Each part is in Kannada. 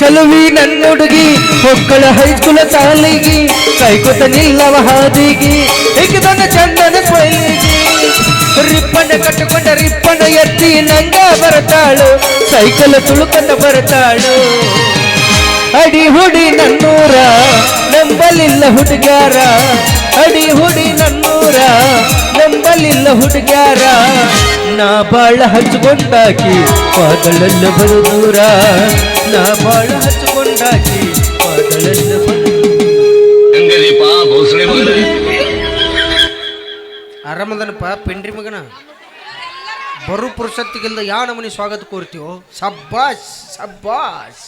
ಚಲುವಿ ನನ್ನ ಹುಡುಗಿ ಮಕ್ಕಳ ಹೈಸ್ಕೂಲ ತಾಲಿಗಿ ಕೈಕುತ ನಿಲ್ಲವ ಹಾದಿಗಿ, ಹಿಗ್ದನ ಚಂದನ ಕೊಯ್ಲಿಗಿ. ರಿಪ್ಪಣ್ಣ ಕಟ್ಟುಕೊಂಡ ರಿಪ್ಪಣ್ಣ ಎತ್ತಿ ನಂಗ ಬರತಾಳು, ಸೈಕಲ್ ತುಳುಕನ್ನ ಬರತಾಳು. ಅಡಿ ಹುಡಿ ನನ್ನೂರ, ನಂಬಲಿಲ್ಲ ಹುಡುಗ್ಯಾರ. ಅಡಿ ಹುಡಿ ನನ್ನೂರ, ನಂಬಲಿಲ್ಲ ಹುಡುಗ್ಯಾರ. ನಾ ಬಾಳ ಹಚ್ಕೊಂಡಾಕಿ ಪಾದಳೆಲ್ಲ ಬರುದೂರ ನಾ ಬಾಳ ಹಚ್ಕೊಂಡಾಕಿ ಬರು ಮಗನ? ಆರಾಮದನಪ್ಪ ಪೆಂಡ್ರಿ ಮಗನ? ಬರು ಪುರುಷತ್ತಿಗಿಲ್ದ ಯಾವ ನಮನಿ ಸ್ವಾಗತ ಕೋರ್ತೀವೋ? ಸಬ್ಬಾಸ್ ಸಬ್ಬಾಸ್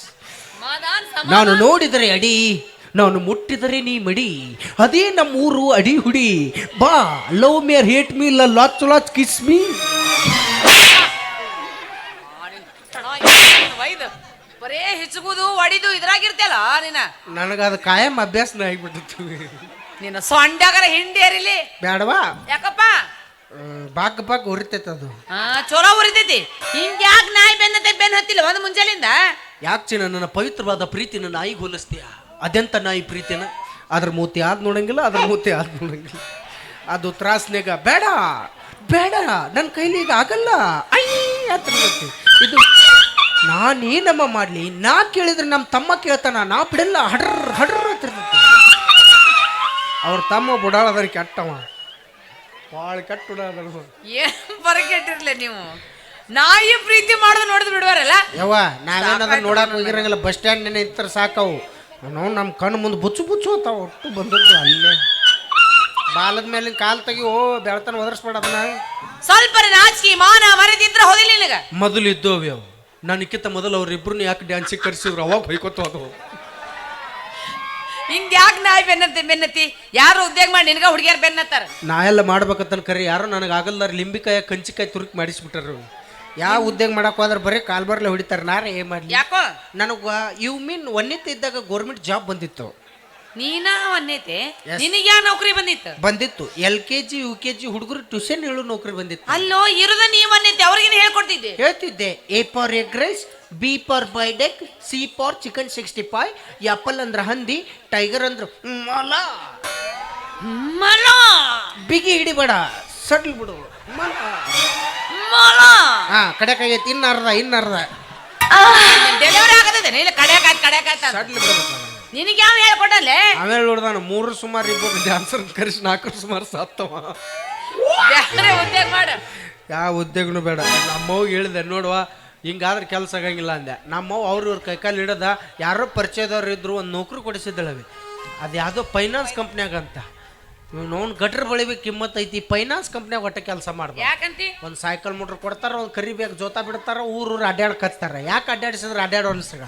ನಾನು ನೋಡಿದರೆ ಅಡಿ ನಾನು ಮುಟ್ಟಿದರೆ ನೀ ಮಡಿ ಅದೇ ನಮ್ಮ ಊರು ಅಡಿ ಹುಡಿ. ಬಾ love me or hate me latch ಲಾಚ್ ಕಿಸ್ ಮೀ ಬರೇ ಹಿಚ್ಚುಗುದು ಒಡಿದು ಇದ್ರಾಗಿರ್ತಲ್ಲ ನಿನ್ನ? ನನಗದು ಕಾಯಂ ಅಭ್ಯಾಸನ ಆಗಿಬಿಟ್ಟಿತ್ತು. ನಿನ್ನ ಸೊಂಡಾಗರ ಹಿಂಡಿ ಏರಿಲಿ ಬೇಡವಾ ಯಾಕಪ್ಪ? ಬಾಕ್ ಬಾಕ್ ಉರಿತೈತೆ ಅದು. ಹಾ ಚಲೋ ಉರಿತೈತಿ. ಹಿಂಗ್ ಯಾಕೆ ನಾಯಿ ಬೆನ್ನತ್ತೆ ಬೆನ್ ಹತ್ತಿಲ್ಲ ಒಂದು ಮುಂಜಾಲಿಂದ ಯಾಕೆ ಚಿನ್ನ ನನ್ನ ಪವಿತ್ರವಾದ ಪ್ರೀತಿನ ನಾಯಿಗೆ ಹೋಲಿಸ್ತೀಯ? ಅದೆಂತ ನಾಯಿ ಪ್ರೀತಿನ? ಅದ್ರ ಮೂತಿ ಆದ್ ನೋಡಂಗಿಲ್ಲ ಅದ್ರ ಮೂತಿ ಆದ್ ನೋಡಂಗಿಲ್ಲ. ಅದು ತ್ರಾಸ್ನಾಗ ಬೇಡ ಬೇಡ ನನ್ನ ಕೈಲಿ ಈಗ ಆಗಲ್ಲ. ಅಯ್ಯ. ಇದು ನಾನೇನಮ್ಮ ಮಾಡಲಿ? ನಾ ಕೇಳಿದ್ರೆ ನಮ್ಮ ತಮ್ಮ ಕೇಳ್ತಾನ ನಾ ಬಿಡಲ್ಲ ಹಡ್ರ ಹಡ್ರ ಅಂತಿರ್ತೈತಿ ಅವ್ರ ತಮ್ಮ ಬುಡಾಳದನ್ ಕೆಟ್ಟವ. ಭಾಳ ಕೆಟ್ಟ ಬುಡಾಳದವ ಏನ್ ಬರಕೆಟ್ಟಿರ್ಲಿ ನೀವು? ನಾಯಿ ಪ್ರೀತಿ ಮಾಡೋದು ನೋಡಿದ್ ಬಿಡುವಾರಲ್ಲ ಯವ್ವ ನಾವೇನಾದ್ರೂ ನೋಡಕ್ ಹೋಗಿರಂಗಿಲ್ಲ ಬಸ್ ಸ್ಟ್ಯಾಂಡ್ ನಿಂತರ ಸಾಕವು. ನಾವು ನಮ್ಮ ಕಣ್ಣು ಮುಂದೆ ಬುಚ್ಚು ಬುಚ್ಚು ಅಂತ ಒಟ್ಟು ಬಂದದ್ದು ಅಲ್ಲೇ. ಬಾಲದ ಮೇಲಿನ ಕಾಲು ತೆಗಿ ಓ ಬೆಳತನ ಒದರ್ಸ್ಬೇಡ ಅದನ್ನ. ಸ್ವಲ್ಪ ನಾಚಿಕೆ ಮಾನ ಮರೆದಿದ್ರ ಹೋದಿಲ್ಲ ನಿನಗ. ಮೊದಲು ಇದ್ದೋವಿ ಅವು. ನನಕ್ಕಿಂತ ಮೊದಲು ಅವ್ರಿಬ್ರನ್ನ ಯಾಕೆ ಡ್ಯಾನ್ಸಿಗೆ ಕರೆಸಿದ್ರು? ಅವಾಗ ಬೈಕೊತ್ತು ಅದು. ಹಿಂಗೆ ಯಾಕೆ ನಾಯಿ ಬೆನ್ನತ್ತಿ ಬೆನ್ನತ್ತಿ? ಯಾರು ಉದ್ಯೋಗ ಮಾಡಿ ನಿನಗೆ ಹುಡುಗಿಯರ್ ಬೆನ್ನತ್ತಾರ? ನಾ ಎಲ್ಲ ಮಾಡ್ಬೇಕಂತ ಕರೆ ಯಾರೋ ನನಗೆ ಆಗಲ್ದಾರ ಲಿಂಬಿಕಾಯ ಕಂಚಿಕಾಯಿ ತುರುಕಿ ಮಾಡಿಸ್ಬಿಟ್ಟಾರ. ಯಾವ ಉದ್ಯೋಗ ಮಾಡಕ್ ಹೋದ್ರೆ ಬರೀ ಕಾಲ್ ಬರ್ಲೆ ಹೊಡಿತಾರೆ. ನಾರ ಏನ್ ಮಾಡ್ಲಿ? ಯಾಕೋ? ನನಗೆ ಯು ಮೀನ್ ಒನ್ನಿತ್ ಇದ್ದಾಗ ಗೌರ್ಮೆಂಟ್ ಜಾಬ್ ಬಂದಿತ್ತು. ನೀನ ಅನ್ನೈತೆ ನಿನಗೆ ಯಾವ ನೌಕರಿ ಬಂದಿತ್ತು? ಬಂದಿತ್ತು. L K G U K G ಹುಡುಗರು ಟ್ಯೂಷನ್ ಹೇಳು ನೌಕರಿ ಬಂದಿತ್ತು. ಅಲ್ಲೋ ಇರುದ ನೀ ಅನ್ನೈತೆ ಅವ್ರಿಗೆ ಹೇಳ್ಕೊಡ್ತಿದ್ದೆ. ಹೇಳ್ತಿದ್ದೆ. A for egg rice B for ಬೈಡೆಕ್ C for chicken sixty five apple ಅಂದ್ರ ಹಂದಿ ಟೈಗರ್ ಅಂದ್ರ ಮಲ. ಮಲ! ಬಿಗಿ ಹಿಡಿಬೇಡ. ಸಡ್ಲ್ ಬಿಡು. ಮಲ. ಮಲ ಹಾ ಕಡೆ ಕೈ ಇನ್ನ ಅರ್ಧ ಇನ್ನ ಅರ್ಧ. ಡೆಲಿವರಿ ಆಗತದೆ ಇಲ್ಲ ಕಡೆ ಕಡ್ಯಾಕಾಯ್ತು ಸಡ್ಲ್ ಬಿಡ್ಬೇಕು ನಿನಗೆ ಯಾವ ಹೇಳ್ಕೊಟ್ಟಲ್ಲೇ? ಆಮೇಲೆ ನೋಡ್ದಾನ ಮೂರು ಸುಮಾರು ಇಬ್ಬರು ಡ್ಯಾನ್ಸರ್ ಕರೆಸಿ ನಾಲ್ಕು ಸುಮಾರು ಸತ್ತವ ಬೇರೆ ಉದ್ಯೋಗ ಮಾಡು. ಯಾವ ಉದ್ಯೋಗನು ಬೇಡ. ನಮ್ಮವ್ವ ಹೇಳಿದೆ ನೋಡುವ ಹಿಂಗಾದ್ರೆ ಕೆಲಸ ಆಗಂಗಿಲ್ಲ ಅಂದೆ. ನಮ್ಮವ್ವ ಅವ್ರ ಇವ್ರ ಕೈಕಾಲು ಇಡದ ಯಾರೋ ಪರಿಚಯದವ್ರು ಇದ್ರು ಒಂದು ನೌಕರಿ ಕೊಡಿಸಿದ್ದಳವಿ ಅದು ಯಾವುದೋ ಫೈನಾನ್ಸ್ ಕಂಪ್ನ್ಯಾಗ ಅಂತ ನೋನ್ ಗಟ್ರ ಬಳಿಬೇಕು ಕಿಮ್ಮತ್ ಐತಿ ಫೈನಾನ್ಸ್ ಕಂಪ್ನ್ಯಾಗ ಒಟ್ಟ ಕೆಲಸ ಮಾಡ್ಬೇಕು ಯಾಕಂತಿ? ಒಂದು ಸೈಕಲ್ ಮೋಟ್ರ್ ಕೊಡ್ತಾರ ಒಂದು ಕರಿಬೇಕು ಜೋತ ಬಿಡ್ತಾರ ಊರು ಊರು ಅಡ್ಡಾಡ್ ಕತ್ತಾರ ಯಾಕೆ ಅಡ್ಡಾಡಿಸಿದ್ರೆ ಅಡ್ಡಾಡೋ ಅನ್ಸಗ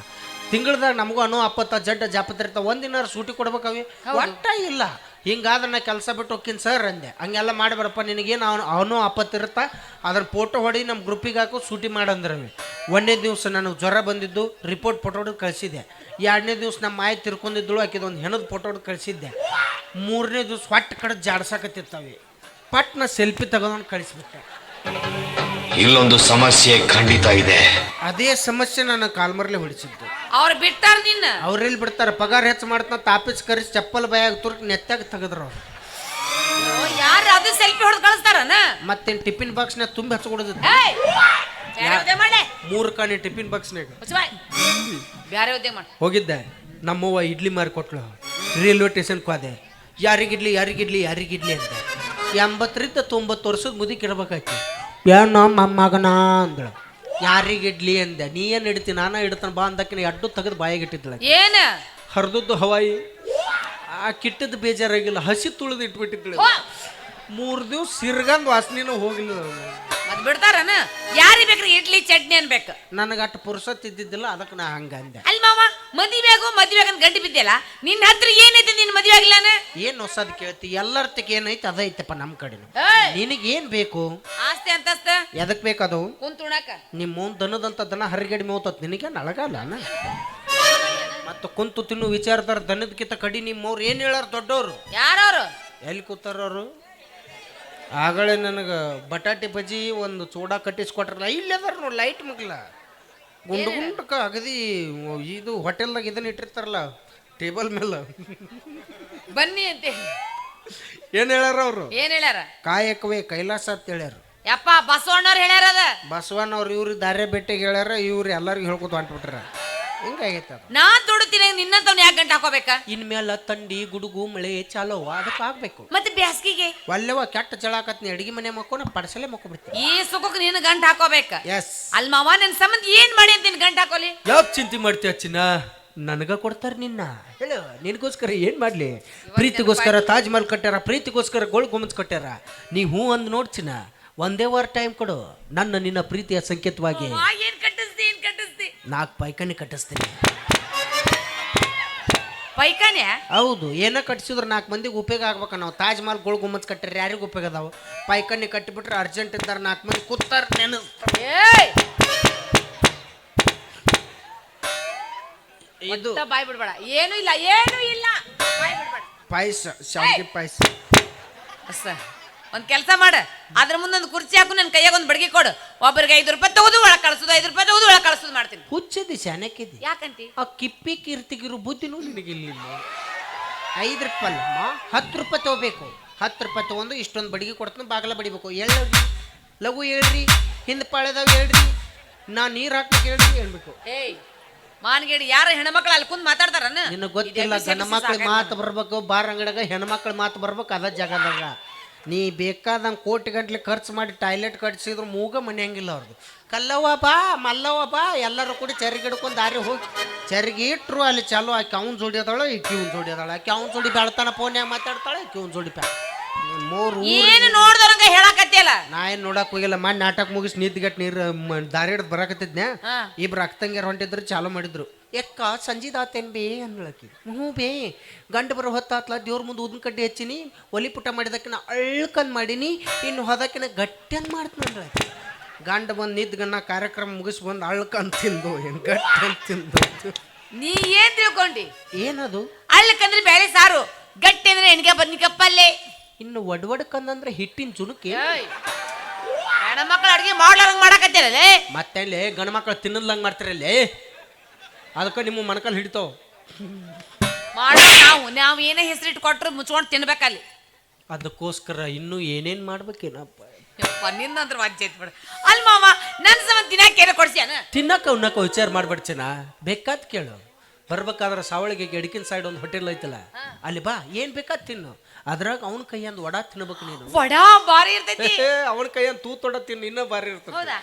ತಿಂಗಳದಾಗ ನಮಗೂ ಅನು ಅಪ್ಪತ್ತ ಜಡ್ಡ ಜಾಪತ್ರ ಇರ್ತಾವ ಒಂದಿನ ಸೂಟಿ ಕೊಡ್ಬೇಕಾವಿ. ಒಟ್ಟ ಇಲ್ಲ. ಹಿಂಗಾದ್ರೆ ನಾ ಕೆಲಸ ಬಿಟ್ಟು ಹೋಗ್ತೀನಿ ಸರ್ ಅಂದೆ. ಹಂಗೆಲ್ಲ ಮಾಡಬೇಡಪ್ಪ, ನಿನಗೇನು ಅವನು ಅವನು ಅಪ್ಪತ್ತಿರುತ್ತ ಅದ್ರ ಫೋಟೋ ಹೊಡಿ ನಮ್ಮ ಗ್ರೂಪಿಗೆ ಹಾಕು ಸೂಟಿ ಮಾಡಂದ್ರವಿ ಒಂದನೇ ದಿವಸ ನನಗೆ ಜ್ವರ ಬಂದಿದ್ದು ರಿಪೋರ್ಟ್ ಫೋಟೋ ಹೊಡೆದು ಕಳಿಸಿದ್ದೆ. ಎರಡನೇ ದಿವಸ ನಮ್ಮ ಮಾಯ ತಿರ್ಕೊಂಡಿದ್ದಳು, ಆಕಿದ ಒಂದು ಹೆಣದ ಫೋಟೋ ಹೊಡೆದು ಕಳಿಸಿದ್ದೆ. ಮೂರನೇ ದಿವಸ ಹೊಟ್ಟೆ ಕಡೆ ಜಾಡ್ಸಕತ್ತಿರ್ತಾವೆ ಪಟ್ನ ಸೆಲ್ಫಿ ತಗೊಂಡು ಕಳಿಸ್ಬಿಟ್ಟೆ. ಇಲ್ಲೊಂದು ಸಮಸ್ಯೆ ಖಂಡಿತ ಇದೆ. ಅದೇ ಸಮಸ್ಯೆ ನನ್ನ ಕಾಲ್ಮರ್ಲೆ ಹೊಡಿಸಿದ್ದು. ಅವ್ರು ಬಿಡ್ತಾರ ನಿನ್ನ. ಅವ್ರೆಲ್ಲಿ ಬಿಡ್ತಾರ ಪಗಾರ ಹೆಚ್ಚು ಮಾಡ್ತಾ ತಾಪಿಸ್ ಕರೆಸಿ ಚಪ್ಪಲ್ ಬಯಾಗ ತುರ್ಕ್ ನೆತ್ತಾಗ ತೆಗೆದ್ರು ಅವ್ರು. ಯಾರು ಅದು ಸೆಲ್ಫಿ ಹೊಡೆದು ಕಳಿಸ್ತಾರನ? ಮತ್ತೇನು ಟಿಫಿನ್ ಬಾಕ್ಸ್ನಾಗ ತುಂಬಿ ಹಚ್ಕೊಡೋದು ಏಯ್ ಬ್ಯಾರೆ ಉದ್ಯೋಗ ಮಾಡೆ ಮೂರು ಕಾಣಿ ಟಿಫಿನ್ ಬಾಕ್ಸ್ನಾಗ ಮುಚ್ಚಬಾಯ್ ಬ್ಯಾರೆ ಉದ್ಯೋಗ ಮಾಡು. ಹೋಗಿದ್ದೆ ನಮ್ಮವ್ವ ಇಡ್ಲಿ ಮಾರಿ ಕೊಟ್ಲು ರೈಲ್ವೆ ಸ್ಟೇಷನ್ಗೆ ಹೋದೆ ಯಾರಿಗಿಡ್ಲಿ ಯಾರಿಗಿಡ್ಲಿ ಯಾರಿಗಿಡ್ಲಿ ಅಂತ ಎಂಬತ್ತರಿಂದ ತೊಂಬತ್ತು ವರ್ಷದ ಮುದಿ ಇಡ್ಬೇಕಾಯ್ತು. ಏನೋ ಮೊಮ್ಮಗನ ಅಂದಳು. ಯಾರಿಗೆ ಇಡ್ಲಿ ಅಂದೆ? ನೀ ಏನು ಇಡ್ತಿ? ನಾನು ಇಡ್ತಾನೆ ಬಾ ಅಂದಕ್ಕಿನ ಅಡ್ಡು ತೆಗೆದು ಬಾಯಿಗೆ ಇಟ್ಟಿದ್ಳ ಏನ? ಹರಿದದ್ದು ಹವಾಯಿ. ಆ ಕಿಟ್ಟದ ಬೇಜಾರಾಗಿಲ್ಲ ಹಸಿ ತುಳಿದು ಇಟ್ಬಿಟ್ಟಿದ್ದಳು ಮೂರು ದಿವ್ಸ ಸಿರ್ಗಂದು ವಾಸನೆನೂ ಹೋಗಿಲ್ಲ ಮತ್ ಬಿಡ್ತಾರನ? ಯಾರಿಗೆ ಬೇಕ್ರಿ ಇಡ್ಲಿ ಚಟ್ನಿ ಅನ್ಬೇಕು ನನಗೆ ಅಷ್ಟು ಪುರುಸತ್ ಇದ್ದಿದ್ದಿಲ್ಲ ಅದಕ್ಕೆ ನಾ ಹಂಗ ಅಂದೆ. ಅಲ್ಲಿ ಮಾವ ಮದಿವೆಗು ಮದಿವೆಗ ಅಂತ ಗಂಟು ಬಿದ್ದಿಲ್ಲ ನಿನ್ನ ಹತ್ರ ಏನೈತೆ ನಿನ್ ಮದ್ವೆ ಆಗಿಲ್ಲಾನ ಏನು ಹೊಸದ್ ಕೇಳ್ತಿ? ಎಲ್ಲರ ಏನೈತೆ ಏನೈತೆ ಅದೈತಪ್ಪ ನಮ್ಮ ಕಡೆನು. ನಿನಗೆ ಏನ್ ಬೇಕು? ಆಸ್ತಿ ಅಂತಸ್ತ? ಎದಕ್ ಬೇಕದು? ಕುಂತುಣಕ ನಿಮ್ಮ ಮುಂದ್ ದನದಂತ ದನ ಹರಿಗಡಿ ಮೇವ್ತತ್ ನಿನಗೆ ನಳಗಲ್ಲ ಮತ್ತು ಕುಂತು ತಿನ್ನು ವಿಚಾರದಾರ ದನದಕ್ಕಿಂತ ಕಡಿ ನಿಮ್ಮವ್ರು ಏನು ಹೇಳಾರ ದೊಡ್ಡವರು ಯಾರವ್ರು? ಎಲ್ಲಿ ಕೂತಾರವರು? ಆಗಲೇ ನನಗೆ ಬಟಾಟೆ ಬಜ್ಜಿ ಒಂದು ಚೂಡ ಕಟ್ಟಿಸ್ಕೊಟ್ರಲ್ಲ ಇಲ್ಲದಾರ ನೋಡಿ ಲೈಟ್ ಮಗ್ಲ. ಗುಂಡು ಗುಂಡಕ ಅಗದಿ ಇದು ಹೋಟೆಲ್ದಾಗ ಇದನ್ನ ಇಟ್ಟಿರ್ತಾರಲ್ಲ ಟೇಬಲ್ ಮೇಲೆ. ಬನ್ನಿ ಅಂತ. ಏನ್ ಹೇಳ್ಯಾರ ಅವರು? ಏನ್ ಹೇಳ್ಯಾರ? ಕಾಯಕವೇ ಕೈಲಾಸ ಅಂತ ಹೇಳ್ಯಾರ. ಯಪ್ಪ ಬಸವಣ್ಣವ್ರು ಹೇಳ್ಯಾರ ಅದ. ಬಸವಣ್ಣವ್ರು ಇವ್ರು ದಾರೆ ಬೆಟ್ಟಿಗೆ ಹೇಳ್ಯಾರ ಇವ್ರು ಎಲ್ಲರಿಗೂ ಹೇಳ್ಕೊತ ಹೊಂಟ್ಬಿಟ್ರ. ಹಿಂಗಾಗೈತೆ ಅದು? ನಾನ್ ದುಡುತ್ತೀನಿ ನಿನ್ನಂತವ್ ಯಾಕೆ ಗಂಟೆ ಹಾಕೋಬೇಕ ಇನ್ಮೇಲ ತಂಡಿ ಗುಡುಗು ಮಳೆ ಚಾಲೋ ಅದಕ್ಕೆ ಆಗ್ಬೇಕು. ಮತ್ತೆ ಬ್ಯಾಸ್ಗಿಗೆ? ಒಲ್ಲೆವ ಕೆಟ್ಟ ಚಳಾಕತ್ನಿ ಅಡಿಗೆ ಮನೆ ಮಕ್ಕೋನ ಪಡಸಲೆ ಮಕ್ಕೊಬಿಡ್ತೀನಿ. ಈ ಸುಖಕ್ಕೆ ನೀನು ಗಂಟೆ ಹಾಕೋಬೇಕ ಎಸ್ ಅಲ್ ಮಾವ ನನ್ ಸಂಬಂಧ ಏನ್ ಮಾಡಿ ಅಂತ ಗಂಟೆ ಹಾಕೋಲಿ ಯಾಕೆ ಚಿಂತೆ ಮಾಡ್ತೀಯ ಚಿನ್ನ ನನಗ ಕೊಡ್ತಾರ ನಿನ್ನ. ಹೇಳು ನಿನಗೋಸ್ಕರ ಏನ್ ಮಾಡ್ಲಿ? ಪ್ರೀತಿಗೋಸ್ಕರ ತಾಜ್ ಮಹಲ್ ಕಟ್ಟ್ಯಾರ ಪ್ರೀತಿಗೋಸ್ಕರ ಗೋಳ್ ಗುಮ್ಮಚ್ ಕಟ್ಟ್ಯಾರ. ನೀ ಹೂ ಅಂದ್ ನೋಡ್ ಚಿನ್ನ ಒಂದೇ ವಾರ ಟೈಮ್ ಕೊಡು. ನನ್ನ ನಿನ್ನ ಪ್ರೀತಿಯ ಸಂಕೇತವಾಗಿ. ಮಾವ, ಏನ್ ಕಟ್ಟಿಸ್ತಿ ಏನ್ ಕಟ್ಟಿಸ್ತಿ? ನಾಲ್ಕು ಪೈಕಾನಿ ಕಟ್ಟಿಸ್ತೀನಿ. ಪೈಕಾನೆ ಹೌದು ಏನ ಕಟ್ಸಿದ್ರು ನಾಲ್ಕು ಮಂದಿಗೆ ಉಪಯೋಗ ಆಗ್ಬೇಕು. ನಾವು ತಾಜ್ ಮಹಲ್ ಗೋಳ್ ಗುಮ್ಮತ್ ಕಟ್ಟಿರಿ ಯಾರಿಗೂ ಉಪಯೋಗ ಅದಾವ? ಪೈಖಾನೆ ಕಟ್ಟಿಬಿಟ್ರೆ ಅರ್ಜೆಂಟ್ ಇದ್ದಾರೆ ನಾಲ್ಕು ಮಂದಿ ಕೂತಾರ ನೆನಸ್ತಾರ. ಇದು ಬಾಯ್ ಬಿಡ್ಬೇಡ. ಏನು ಇಲ್ಲ ಏನು ಇಲ್ಲ. ಬಾಯ್ ಬಿಡ್ಬೇಡ. ಪಾಯಸ ಶಾವಿಗೆ ಪಾಯಸ. ಅಷ್ಟ ಒಂದ್ ಕೆಲಸ ಮಾಡ. ಅದ್ರ ಮುಂದೊಂದು ಕುರ್ಚಿ ಹಾಕು ನನ್ನ ಕೈಯಾಗ ಒಂದು ಬಡಗಿ ಕೊಡು. ಒಬ್ಬರಿಗೆ ಐದು ರೂಪಾಯಿ ತಗೋದು ಒಳಗೆ ಕಳಿಸೋದು ಐದು ರೂಪಾಯಿ ತಗೋದು ಒಳಗೆ ಕಳಿಸೋದು ಮಾಡ್ತೀನಿ. ಹುಚ್ಚದಿ ಶಾನಕ್ಕಿದಿ ಯಾಕಂತಿ ಆ ಕಿಪ್ಪಿ ಕೀರ್ತಿಗಿರು ಬುದ್ಧಿನೂ ನಿನಗಿಲ್ಲ ಐದು ರೂಪಾಯಿ ಅಲ್ಲಮ್ಮ ಹತ್ತು ರೂಪಾಯಿ ತಗೋಬೇಕು. ಹತ್ತು ರೂಪಾಯಿ ತಗೊಂಡು ಇಷ್ಟೊಂದು ಬಡಿಗೆ ಕೊಡ್ತೀನಿ ಬಾಗಲ ಬಡಿಬೇಕು. ಹೇಳ್ರಿ ಲಘು ಹೇಳ್ರಿ ಹಿಂದೆ ಪಾಳೆದಾವ್ ಹೇಳ್ರಿ ನಾ ನೀರು ಹಾಕ್ಬೇಕು ಹೇಳ್ರಿ ಹೇಳ್ಬೇಕು. ಏಯ್ ಮಾನ್ಗೇಡಿ ಯಾರ ಹೆಣ್ಮಕ್ಳು ಅಲ್ಲಿ ಕುಂತ್ ಮಾತಾಡ್ತಾರನ? ನಿನಗೆ ಗೊತ್ತಿಲ್ಲ ಗಂಡ ಮಕ್ಳ ಮಾತು ಬರ್ಬೇಕು ಬಾರ್ ಅಂಗಡಿಯಾಗ ಹೆಣ್ಮಕ್ಳ ಮಾತು ಬರ್ಬೇಕು ಅದ ಜಾಗದಾಗ. ನೀ ಬೇಕಾದಂಗೆ ಕೋಟಿ ಗಂಟ್ಲೆ ಖರ್ಚು ಮಾಡಿ ಟಾಯ್ಲೆಟ್ ಕಟ್ಸಿದ್ರು ಮೂಗ ಮನೆಯಂಗಿಲ್ಲ ಅವ್ರದ್ದು ಕಲ್ಲವ್ವ ಬಾ, ಮಲ್ಲವ್ವ ಬಾ, ಎಲ್ಲರೂ ಕೂಡ ಚರಿಗೆ ಹಿಡ್ಕೊಂಡು ದಾರಿ ಹೋಗಿ. ಚರಿಗೆ ಇಟ್ಟರು ಅಲ್ಲಿ ಚಾಲು, ಆಕೆ ಅವ್ನು ಜೋಡಿ ಅದಾಳ, ಈಕಿ ಜೋಡಿ ಅದಾಳ. ಆಕಿ ಅವ್ನ ಜೋಡಿ ಬೆಳ್ತಾನೆ ಫೋನ್ಯಾಗ ಮಾತಾಡ್ತಾಳೆ, ಈಕಿ ಅವ್ನ ಜೋಡಿ ಮೂರು ಏನು ನೋಡ್ದವ್ರಂಗ ಹೇಳಕತ್ತಿಲ್ಲ ನಾ ಏನು ನೋಡಕ್ ಹೋಗಿಲ್ಲ. ಮಾಡಿ ನಾಟಕ ಮುಗಿಸಿ ನಿಂತ್ಗಟ್ ನೀರು ಮ- ದಾರಿ ಹಿಡ್ದು ಬರಕತ್ತಿದ್ನ. ಇಬ್ರು ಅಕ್ಕಂಗೆ ಹೊಂಟಿದ್ರು ಚಾಲು ಮಾಡಿದ್ರು. ಎಕ್ಕ ಸಂಜಿದಾತೇನ್ ಬೇ ಅನ್ಲಕ್ಕಿ ಹ್ಞೂ ಬೇ. ಗಂಡ ಬರೋ ಹೊತ್ತಾತ್ಲ ದೇವ್ರ ಮುಂದೆ ಉದ್ನ ಕಡ್ಡಿ ಹಚ್ಚಿನಿ ಒಲಿ ಪುಟ ಮಾಡಿದಕ್ಕಿನ ಅಳ್ಕನ್ ಮಾಡೀನಿ ಇನ್ನು ಹೊದಕ್ಕಿನ ಗಟ್ಟಿಯಂಗ್ ಮಾಡ್ತಾನಲ್ಲ ಗಂಡ ಬಂದು ನಿದ್ಗನ್ನ ಕಾರ್ಯಕ್ರಮ ಮುಗಿಸಿ ಬಂದು ಅಳ್ಕನ್ ತಿಂದು ಏನು ಗಟ್ಟನ್ ತಿಂದು. ನೀ ಏನ್ ತಿಳ್ಕೊಂಡಿ? ಏನದು? ಅಳ್ಕಂದ್ರೆ ಬೇಳೆ ಸಾರು ಗಟ್ಟಿ ಅಂದ್ರೆ ಎಣ್ಗೆ ಬದ್ನಿಕಾಯಿ ಪಲ್ಲೆ. ಇನ್ನು ಒಡ್ವಡ್ಕಂದಂದ್ರೆ ಹಿಟ್ಟಿನ ಚುನುಕಿ ಹೆಣ್ಮಕ್ಳು ಅಡ್ಗೆ ಮಾಡ್ಲಾರಂಗ್ ಮಾಡಕತ್ತಿರಲೇ? ಮತ್ತೆ ಗಂಡ ಮಕ್ಕಳು ತಿನ್ನಲ್ದಂಗೆ ಮಾಡ್ತಾರಲ್ಲಿ ಅದಕ್ಕೆ ನಿಮ್ಮ ಮಣಕಲ್ ಹಿಡಿತಾವ. ಮಾಡೋ ನಾವು ನಾವು ಏನೇ ಹೆಸರಿಟ್ಟು ಕೊಟ್ರು ಮುಚ್ಕೊಂಡು ತಿನ್ಬೇಕಲ್ಲಿ. ಅದಕ್ಕೋಸ್ಕರ ಇನ್ನೂ ಏನೇನ್ ಮಾಡ್ಬೇಕೇನಪ್ಪ? ನಿನ್ನ ನಿನ್ನಂದ್ರ ವಾಜ್ಯ ಐತ್ ಬಿಡ. ಅಲ್ಲಿ ಮಾವ ನನ್ನ ಸಂಬಂಧ ದಿನಕ್ಕೆ ಏನೋ ಕೊಡ್ಸ್ಯಾನ? ತಿನ್ನಕ ಉನ್ನಕ ವಿಚಾರ ಮಾಡ್ಬಿಡ್ಚನ ಬೇಕಾದ್ ಕೇಳು. ಬರ್ಬೇಕಾದ್ರೆ ಸಾವಳಿಗೆ ಎಡಕಿನ ಸೈಡ್ ಒಂದು ಹೋಟೆಲ್ ಐತಲ್ಲ ಅಲ್ಲಿ ಬಾ ಏನ್ ಬೇಕಾದ್ ತಿನ್ನು. ಅದ್ರಾಗ ಅವನ ಕೈಯಂದ್ ವಡ ತಿನ್ಬೇಕು ನೀನು. ವಡಾ ಬಾರಿ ಇರ್ತೈತಿ. ಅವನ ಕೈಯಂದು ತೂತೊಡ ತಿನ್ನು ಇನ್ನೂ ಬಾರಿ ಇರ್ತದೆ ಹೌದಾ?